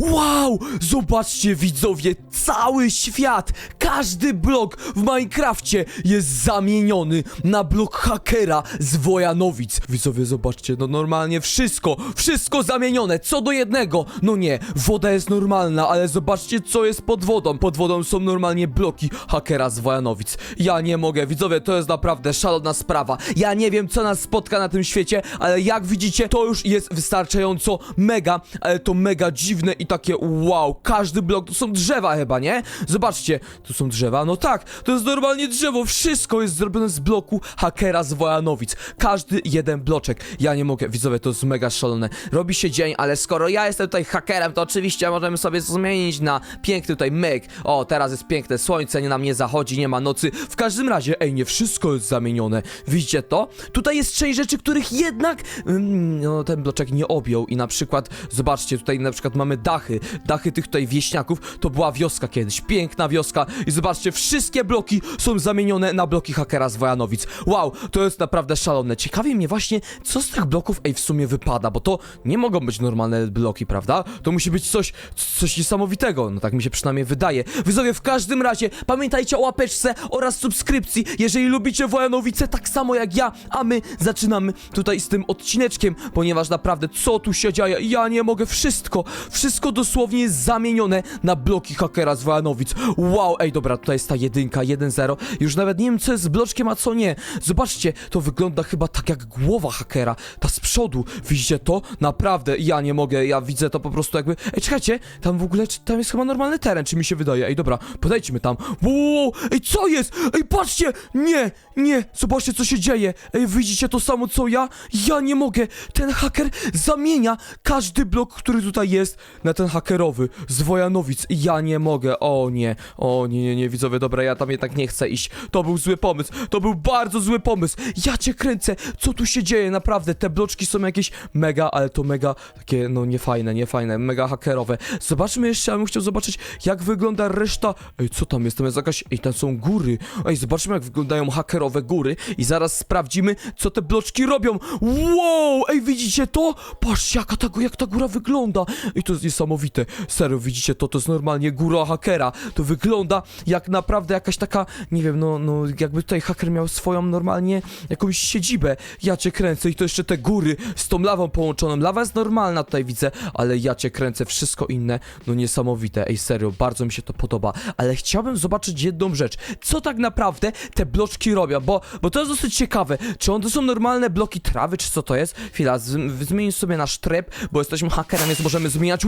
Wow! Zobaczcie widzowie, cały świat, każdy blok w Minecrafcie jest zamieniony na blok hakera z Wojanowic. Widzowie, zobaczcie, no normalnie wszystko, wszystko zamienione, co do jednego. No nie, woda jest normalna, ale zobaczcie, co jest pod wodą. Pod wodą są normalnie bloki hakera z Wojanowic. Ja nie mogę, widzowie, to jest naprawdę szalona sprawa. Ja nie wiem, co nas spotka na tym świecie, ale jak widzicie, to już jest wystarczająco mega, ale to mega dziwne i takie wow, każdy blok, to są drzewa chyba, nie? Zobaczcie, tu są drzewa, no tak, to jest normalnie drzewo, wszystko jest zrobione z bloku hakera z Wojanowic, każdy jeden bloczek, ja nie mogę, widzowie, to jest mega szalone, robi się dzień, ale skoro ja jestem tutaj hakerem, to oczywiście możemy sobie zmienić na piękny tutaj myk, o, teraz jest piękne słońce, nie na mnie zachodzi, nie ma nocy, w każdym razie, ej, nie wszystko jest zamienione, widzicie to? Tutaj jest część rzeczy, których jednak, mm, no, ten bloczek nie objął i na przykład, zobaczcie, tutaj na przykład mamy dachy, dachy tych tutaj wieśniaków, to była wioska kiedyś, piękna wioska i zobaczcie, wszystkie bloki są zamienione na bloki hakera z Wojanowic. Wow, to jest naprawdę szalone. Ciekawi mnie właśnie, co z tych bloków, ej, w sumie wypada, bo to nie mogą być normalne bloki, prawda? To musi być coś, coś niesamowitego, no tak mi się przynajmniej wydaje. Widzowie, w każdym razie, pamiętajcie o łapeczce oraz subskrypcji, jeżeli lubicie Wojanowice tak samo jak ja, a my zaczynamy tutaj z tym odcineczkiem, ponieważ naprawdę, co tu się dzieje? Ja nie mogę, wszystko, wszystko dosłownie jest zamienione na bloki hakera z Wojanowic. Wow, ej, dobra, tutaj jest ta jedynka, 1-0. Już nawet nie wiem, co jest z bloczkiem, a co nie. Zobaczcie, to wygląda chyba tak jak głowa hakera, ta z przodu. Widzicie to? Naprawdę, ja nie mogę, ja widzę to po prostu jakby... Ej, czekajcie, tam w ogóle, czy- tam jest chyba normalny teren, czy mi się wydaje? Ej, dobra, podejdźmy tam. Wow, ej, co jest? Ej, patrzcie! Nie, nie, zobaczcie, co się dzieje. Ej, widzicie to samo, co ja? Ja nie mogę. Ten haker zamienia każdy blok, który tutaj jest, na ten hakerowy z Wojanowic. Ja nie mogę. O nie, o nie, nie, nie, widzowie, dobra, ja tam jednak nie chcę iść. To był zły pomysł, to był bardzo zły pomysł. Ja cię kręcę, co tu się dzieje, naprawdę, te bloczki są jakieś mega, ale to mega takie, no niefajne, niefajne, mega hakerowe. Zobaczmy jeszcze, ja bym chciał zobaczyć, jak wygląda reszta. Ej, co tam jest? Tam jest jakaś, ej, tam są góry. Ej, zobaczmy, jak wyglądają hakerowe góry i zaraz sprawdzimy, co te bloczki robią. Wow, ej, widzicie to? Patrzcie, jaka ta, jak ta góra wygląda. I to jest niesamowite. Serio, widzicie to? To jest normalnie góra hakera. To wygląda jak naprawdę jakaś taka, nie wiem, no, no, jakby tutaj haker miał swoją normalnie jakąś siedzibę. Ja cię kręcę i to jeszcze te góry z tą lawą połączoną. Lawa jest normalna tutaj widzę, ale ja cię kręcę, wszystko inne, no niesamowite. Ej, serio, bardzo mi się to podoba. Ale chciałbym zobaczyć jedną rzecz. Co tak naprawdę te bloczki robią? Bo, bo to jest dosyć ciekawe. Czy one są normalne bloki trawy, czy co to jest? Chwila, z- zmień sobie nasz tryb, bo jesteśmy hakerem, więc możemy zmieniać.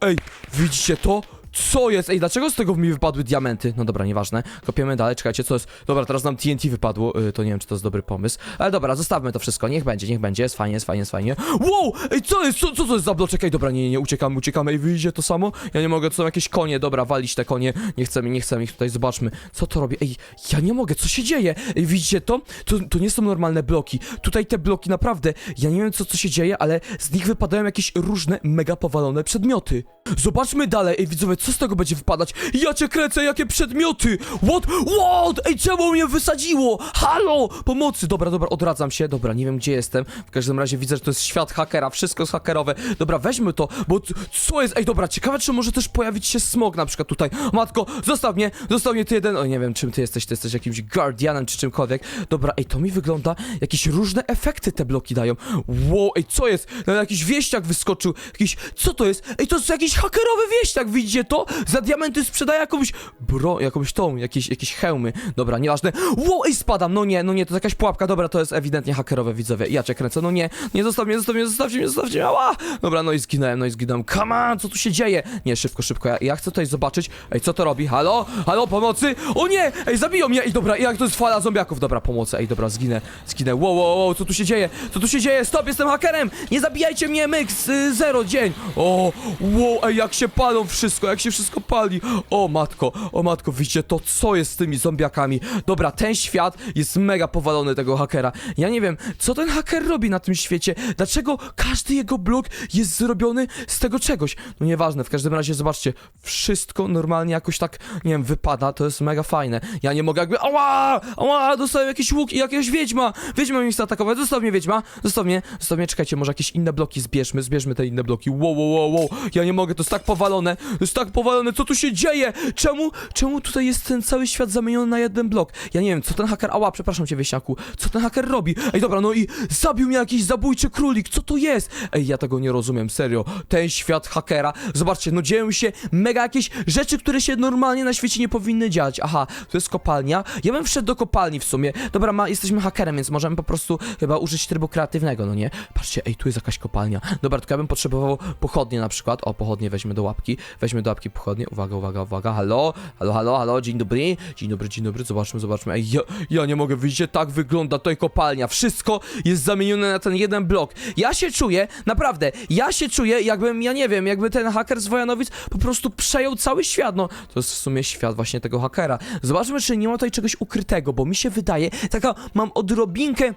Ej, widzicie to? Co jest? Ej, dlaczego z tego mi wypadły diamenty? No dobra, nieważne. Kopiemy dalej, czekajcie, co jest? Dobra, teraz nam TNT wypadło, yy, to nie wiem, czy to jest dobry pomysł. Ale dobra, zostawmy to wszystko, niech będzie, niech będzie, jest fajnie, jest fajnie, jest fajnie. Wow! Ej, co jest? Co, co to jest za bloczek? Ej, dobra, nie, nie, nie, uciekamy, uciekamy. Ej, wyjdzie to samo? Ja nie mogę, to są jakieś konie, dobra, walić te konie. Nie chcemy, nie chcemy ich tutaj, zobaczmy. Co to robi? Ej, ja nie mogę, co się dzieje? Ej, widzicie to? To, to nie są normalne bloki. Tutaj te bloki, naprawdę, ja nie wiem, co, co się dzieje, ale z nich wypadają jakieś różne, mega powalone przedmioty. Zobaczmy dalej, ej, widzowie, co z tego będzie wypadać? Ja cię kręcę, jakie przedmioty! What? What? Ej, czemu mnie wysadziło? Halo! Pomocy! Dobra, dobra, odradzam się. Dobra, nie wiem, gdzie jestem. W każdym razie widzę, że to jest świat hakera, wszystko jest hakerowe. Dobra, weźmy to, bo co jest? Ej, dobra, ciekawe, czy może też pojawić się smog na przykład tutaj. Matko, zostaw mnie, zostaw mnie ty jeden. O, nie wiem, czym ty jesteś, ty jesteś jakimś guardianem czy czymkolwiek. Dobra, ej, to mi wygląda, jakieś różne efekty te bloki dają. Wow, ej, co jest? No, jakiś wieśniak wyskoczył, jakiś, co to jest? Ej, to jest jakiś hakerowy wieśniak, widzicie to? Za diamenty sprzedaje jakąś bro, jakąś tą, jakieś, jakieś hełmy. Dobra, nieważne. Wow, ej, spadam, no nie, no nie, to jakaś pułapka, dobra, to jest ewidentnie hakerowe, widzowie. Ja cię kręcę, no nie, nie zostaw mnie, zostaw mnie, zostawcie mnie, zostawcie ała! Dobra, no i zginąłem, no i zginąłem. Come on, co tu się dzieje? Nie, szybko, szybko, ja, ja chcę tutaj zobaczyć. Ej, co to robi? Halo? Halo, pomocy? O nie! Ej, zabiją mnie! Ej, dobra, jak to jest fala zombiaków? Dobra, pomocy, ej, dobra, zginę, zginę. Wow, wow, wow, co tu się dzieje? Co tu się dzieje? Stop, jestem hakerem! Nie zabijajcie mnie, myk, y, zero, dzień! O, wow, ej, jak się palą wszystko, jak się wszystko pali. O matko, o matko, widzicie to, co jest z tymi zombiakami? Dobra, ten świat jest mega powalony tego hakera. Ja nie wiem, co ten haker robi na tym świecie? Dlaczego każdy jego blok jest zrobiony z tego czegoś? No nieważne, w każdym razie zobaczcie, wszystko normalnie jakoś tak, nie wiem, wypada, to jest mega fajne. Ja nie mogę jakby, ała, ała, dostałem jakiś łuk i jakiegoś wiedźma, wiedźma mnie chce atakować, zostaw mnie wiedźma, zostaw mnie, zostaw mnie, czekajcie, może jakieś inne bloki zbierzmy, zbierzmy te inne bloki, wow, wow, wow, wow, ja nie mogę, to jest tak powalone, to jest tak powalone, co tu się dzieje? Czemu, czemu tutaj jest ten cały świat zamieniony na jeden blok? Ja nie wiem, co ten haker, ała, przepraszam cię, wieśniaku, co ten haker robi? Ej, dobra, no i zabił mnie jakiś zabójczy królik, co to jest? Ej, ja tego nie rozumiem, serio, ten świat hakera, zobaczcie, no dzieją się mega jakieś rzeczy, które się normalnie na świecie nie powinny dziać. Aha, to jest kopalnia, ja bym wszedł do kopalni w sumie, dobra, ma, jesteśmy hakerem, więc możemy po prostu chyba użyć trybu kreatywnego, no nie? Patrzcie, ej, tu jest jakaś kopalnia, dobra, tylko ja bym potrzebował pochodnie na przykład, o, pochodnie weźmy do łapki, weźmy do łapki pochodnie, uwaga, uwaga, uwaga, halo, halo, halo, halo, dzień dobry, dzień dobry, dzień dobry, zobaczmy, zobaczmy, ej, ja, ja nie mogę, widzicie, tak wygląda tutaj kopalnia, wszystko jest zamienione na ten jeden blok, ja się czuję, naprawdę, ja się czuję, jakbym, ja nie wiem, jakby ten haker z Wojanowic po prostu przejął cały świat, no, to jest w sumie świat właśnie tego hakera, zobaczmy, czy nie ma tutaj czegoś ukrytego, bo mi się wydaje, taka, mam odrobinkę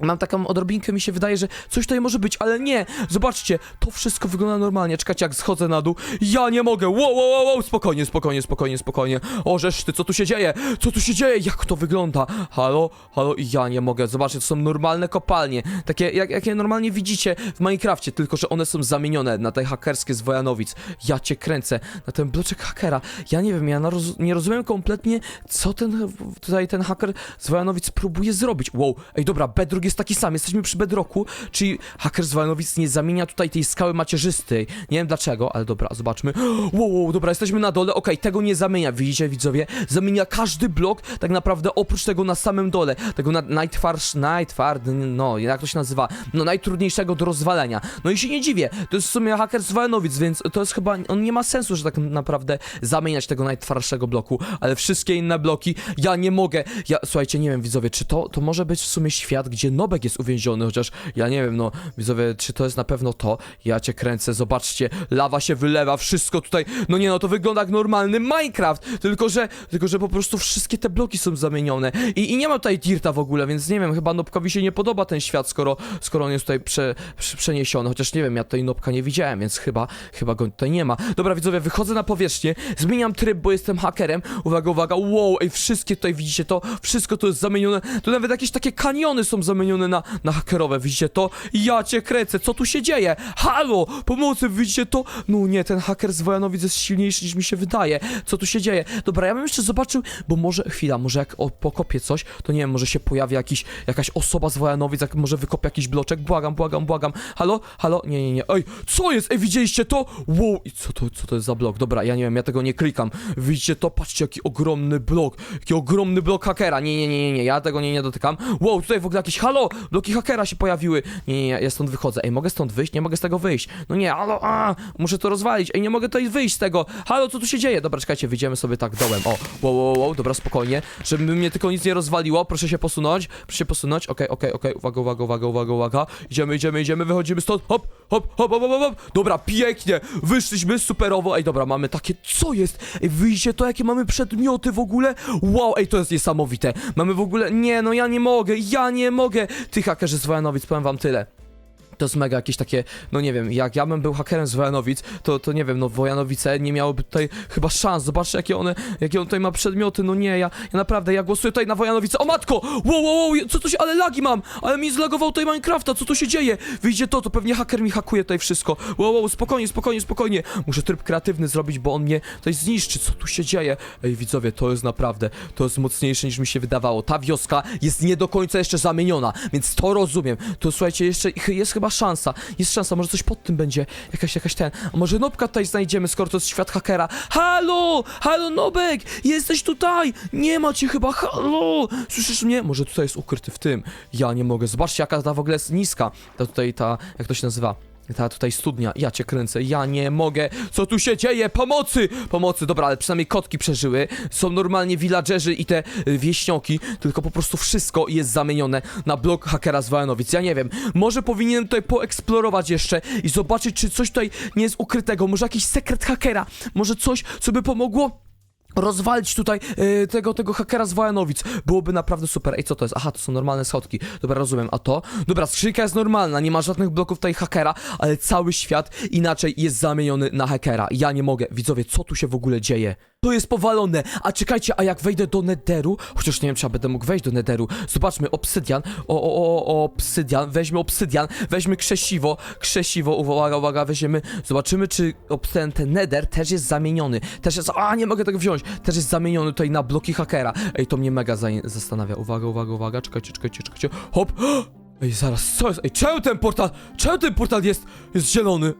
Mam taką odrobinkę, mi się wydaje, że coś tutaj może być, ale nie! Zobaczcie, to wszystko wygląda normalnie. Czekajcie, jak schodzę na dół. Ja nie mogę! Wow, wow, wow, wow! Spokojnie, spokojnie, spokojnie, spokojnie. O, żeż ty, co tu się dzieje? Co tu się dzieje? Jak to wygląda? Halo? Halo? Ja nie mogę. Zobaczcie, to są normalne kopalnie. Takie, jak, jakie normalnie widzicie w Minecrafcie, tylko że one są zamienione na te hakerskie z Wojanowic. Ja cię kręcę. Na ten bloczek hakera. Ja nie wiem, ja roz nie rozumiem kompletnie, co ten tutaj ten haker z Wojanowic próbuje zrobić. Wow, ej, dobra, Bedrock jest taki sam, jesteśmy przy Bedrocku, czyli haker z Wojanowic nie zamienia tutaj tej skały macierzystej. Nie wiem dlaczego, ale dobra, zobaczmy. Wow, wow, dobra, jesteśmy na dole, okej, tego nie zamienia, widzicie widzowie? Zamienia każdy blok, tak naprawdę oprócz tego na samym dole, tego na, najtwardsz, najtwardy, no, jak to się nazywa, no najtrudniejszego do rozwalenia. No i się nie dziwię, to jest w sumie haker z Wojanowic, więc to jest chyba, on nie ma sensu, że tak naprawdę zamieniać tego najtwardszego bloku, ale wszystkie inne bloki, ja nie mogę, ja, słuchajcie, nie wiem widzowie, czy to, to może być w sumie świat, gdzie Nobek jest uwięziony, chociaż ja nie wiem, no, widzowie, czy to jest na pewno to, ja cię kręcę, zobaczcie, lawa się wylewa, wszystko tutaj, no nie no, to wygląda jak normalny Minecraft, tylko że, tylko że po prostu wszystkie te bloki są zamienione. I, i nie ma tutaj Dirta w ogóle, więc nie wiem, chyba Nobkowi się nie podoba ten świat, skoro, skoro on jest tutaj prze, prze, przeniesiony, chociaż nie wiem, ja tutaj Nobka nie widziałem, więc chyba, chyba go tutaj nie ma. Dobra, widzowie, wychodzę na powierzchnię, zmieniam tryb, bo jestem hakerem, uwaga, uwaga, wow, ej, wszystkie tutaj, widzicie to, wszystko to jest zamienione, tu nawet jakieś takie kaniony są zamienione na, na hakerowe, widzicie to? Ja cię kręcę, co tu się dzieje? Halo, pomocy, widzicie to? No nie, ten haker z Wojanowic jest silniejszy niż mi się wydaje, co tu się dzieje? Dobra, ja bym jeszcze zobaczył, bo może, chwila, może jak pokopię coś, to nie wiem, może się pojawi jakiś, jakaś osoba z Wojanowic, jak może wykopię jakiś bloczek, błagam, błagam, błagam, halo, halo, nie, nie, nie, ej, co jest, ej, widzieliście to? Wow, i co to, co to jest za blok? Dobra, ja nie wiem, ja tego nie klikam, widzicie to? Patrzcie, jaki ogromny blok, jaki ogromny blok hakera, nie, nie, nie, nie, nie, ja tego nie, nie dotykam, wow, tutaj w ogóle jakieś, halo, bloki hakera się pojawiły, nie, nie, nie, ja stąd wychodzę, ej, mogę stąd wyjść? Nie mogę z tego wyjść, no nie, halo, a, muszę to rozwalić, ej, nie mogę tutaj wyjść z tego, halo, co tu się dzieje? Dobra, czekajcie, wyjdziemy sobie tak dołem, o, wow, wow, wow, dobra, spokojnie, żeby mnie tylko nic nie rozwaliło, proszę się posunąć, proszę się posunąć, okej, okej, okej, uwaga, uwaga, uwaga, uwaga, uwaga, idziemy, idziemy, idziemy, wychodzimy stąd, hop, hop, hop, hop, hop, hop, hop. dobra, pięknie, wyszliśmy superowo, ej, dobra, mamy takie, co jest, ej, wyjdzie to, jakie mamy przedmioty w ogóle, wow, ej, to jest niesamowite, mamy w ogóle, nie, no ja nie mogę, ja nie mogę, ty hakerzy z Wojanowic, powiem wam tyle, to jest mega jakieś takie, no nie wiem, jak ja bym był hakerem z Wojanowic, to, to nie wiem, no Wojanowice nie miałyby tutaj chyba szans, zobaczcie jakie one, jakie on tutaj ma przedmioty, no nie, ja, ja naprawdę, ja głosuję tutaj na Wojanowice, o matko, wow, wow, wow, co tu się, ale lagi mam, ale mi zlagował tutaj Minecrafta, co tu się dzieje, wyjdzie to, to pewnie haker mi hakuje tutaj wszystko, wow, wow, spokojnie, spokojnie, spokojnie, muszę tryb kreatywny zrobić, bo on mnie tutaj zniszczy, co tu się dzieje, ej widzowie, to jest naprawdę, to jest mocniejsze niż mi się wydawało, ta wioska jest nie do końca jeszcze zamieniona, więc to rozumiem, to słuchajcie, jeszcze jest chyba szansa, jest szansa, może coś pod tym będzie, jakaś, jakaś ten, a może Nobka tutaj znajdziemy, skoro to jest świat hakera, halo, halo Nobek, jesteś tutaj, nie ma cię chyba, halo, słyszysz mnie, może tutaj jest ukryty w tym, ja nie mogę, zobaczcie jaka ta w ogóle jest niska, ta tutaj ta, jak to się nazywa, ta tutaj studnia, ja cię kręcę, ja nie mogę, co tu się dzieje, pomocy, pomocy, dobra, ale przynajmniej kotki przeżyły, są normalnie villagerzy i te y, wieśnioki, tylko po prostu wszystko jest zamienione na blok hakera z Wojanowic, ja nie wiem, może powinienem tutaj poeksplorować jeszcze i zobaczyć, czy coś tutaj nie jest ukrytego, może jakiś sekret hakera, może coś, co by pomogło rozwalić tutaj e, tego, tego hakera z Wojanowic. Byłoby naprawdę super. Ej, co to jest? Aha, to są normalne schodki. Dobra, rozumiem. A to? Dobra, skrzynka jest normalna, nie ma żadnych bloków tutaj hakera, ale cały świat inaczej jest zamieniony na hakera. Ja nie mogę. Widzowie, co tu się w ogóle dzieje? To jest powalone. A czekajcie, a jak wejdę do Nederu, chociaż nie wiem, czy ja będę mógł wejść do Nederu. Zobaczmy, obsydian, o, o, o, obsydian, weźmy obsydian, weźmy krzesiwo, krzesiwo, uwaga, uwaga, weźmiemy, zobaczymy, czy ten, ten Nether też jest zamieniony. Też jest, a nie mogę tego wziąć, też jest zamieniony tutaj na bloki hakera. Ej, to mnie mega za, zastanawia. Uwaga, uwaga, uwaga, czekajcie, czekajcie, czekajcie, hop. Ej, zaraz, co jest? Ej, czemu ten portal, czemu ten portal jest, jest zielony? Eee,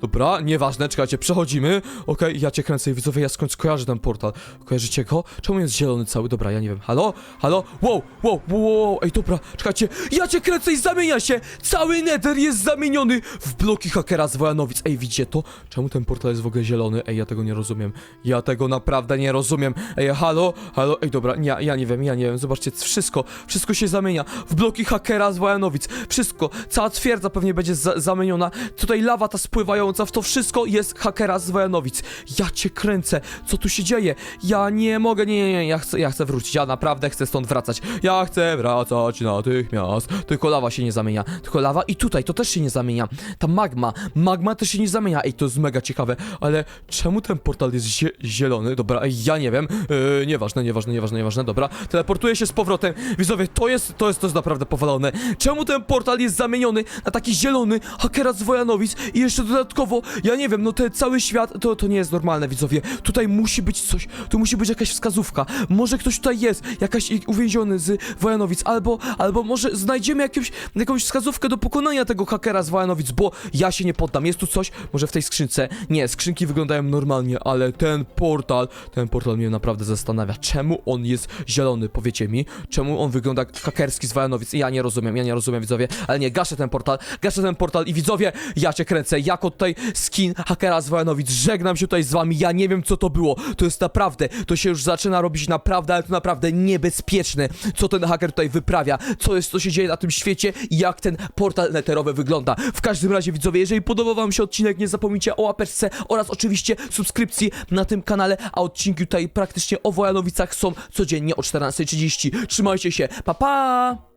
dobra, nieważne, czekajcie, przechodzimy. Okej, ja cię kręcę i widzowie, ja skądś kojarzę ten portal. Kojarzycie go? Czemu jest zielony cały? Dobra, ja nie wiem. Halo? Halo? Wow, wow, wow, wow, ej, dobra, czekajcie, ja cię kręcę i zamienia się! Cały nether jest zamieniony w bloki hakera z Wojanowic. Ej, widzicie to? Czemu ten portal jest w ogóle zielony? Ej, ja tego nie rozumiem. Ja tego naprawdę nie rozumiem. Ej, halo? Halo? Ej, dobra, ja, ja nie wiem, ja nie wiem. Zobaczcie, wszystko, wszystko się zamienia w bloki hakera z Wojanowic. Wszystko, cała twierdza pewnie będzie za zamieniona. Tutaj lawa ta spływająca, w to wszystko jest hakera z Wojanowic. Ja cię kręcę. Co tu się dzieje? Ja nie mogę, nie, nie, nie, ja chcę, ja chcę wrócić. Ja naprawdę chcę stąd wracać. Ja chcę wracać natychmiast. Tylko lawa się nie zamienia. Tylko lawa i tutaj to też się nie zamienia. Ta magma, magma też się nie zamienia. Ej, to jest mega ciekawe, ale czemu ten portal jest zie zielony? Dobra, ja nie wiem. Yy, nieważne, nieważne, nieważne, nieważne. Dobra, teleportuję się z powrotem. Widzowie, to jest, to jest, to jest naprawdę Czemu ten portal jest zamieniony na taki zielony hakera z Wojanowic i jeszcze dodatkowo, ja nie wiem, no ten cały świat, to, to nie jest normalne, widzowie. Tutaj musi być coś, tu musi być jakaś wskazówka. Może ktoś tutaj jest, jakaś uwięziony z Wojanowic, albo, albo może znajdziemy jakąś, jakąś wskazówkę do pokonania tego hakera z Wojanowic, bo ja się nie poddam. Jest tu coś? Może w tej skrzynce? Nie, skrzynki wyglądają normalnie, ale ten portal, ten portal mnie naprawdę zastanawia. Czemu on jest zielony, powiecie mi? Czemu on wygląda jak hakerski z Wojanowic? Ja nie rozumiem, ja nie rozumiem, widzowie, ale nie, gaszę ten portal, gaszę ten portal i widzowie, ja cię kręcę, jako tutaj skin hakera z Wojanowic, żegnam się tutaj z wami, ja nie wiem co to było, to jest naprawdę, to się już zaczyna robić naprawdę, ale to naprawdę niebezpieczne, co ten haker tutaj wyprawia, co jest, co się dzieje na tym świecie i jak ten portal neterowy wygląda. W każdym razie, widzowie, jeżeli podobał wam się odcinek, nie zapomnijcie o łapeczce oraz oczywiście subskrypcji na tym kanale, a odcinki tutaj praktycznie o Wojanowicach są codziennie o 14.30. Trzymajcie się, pa pa!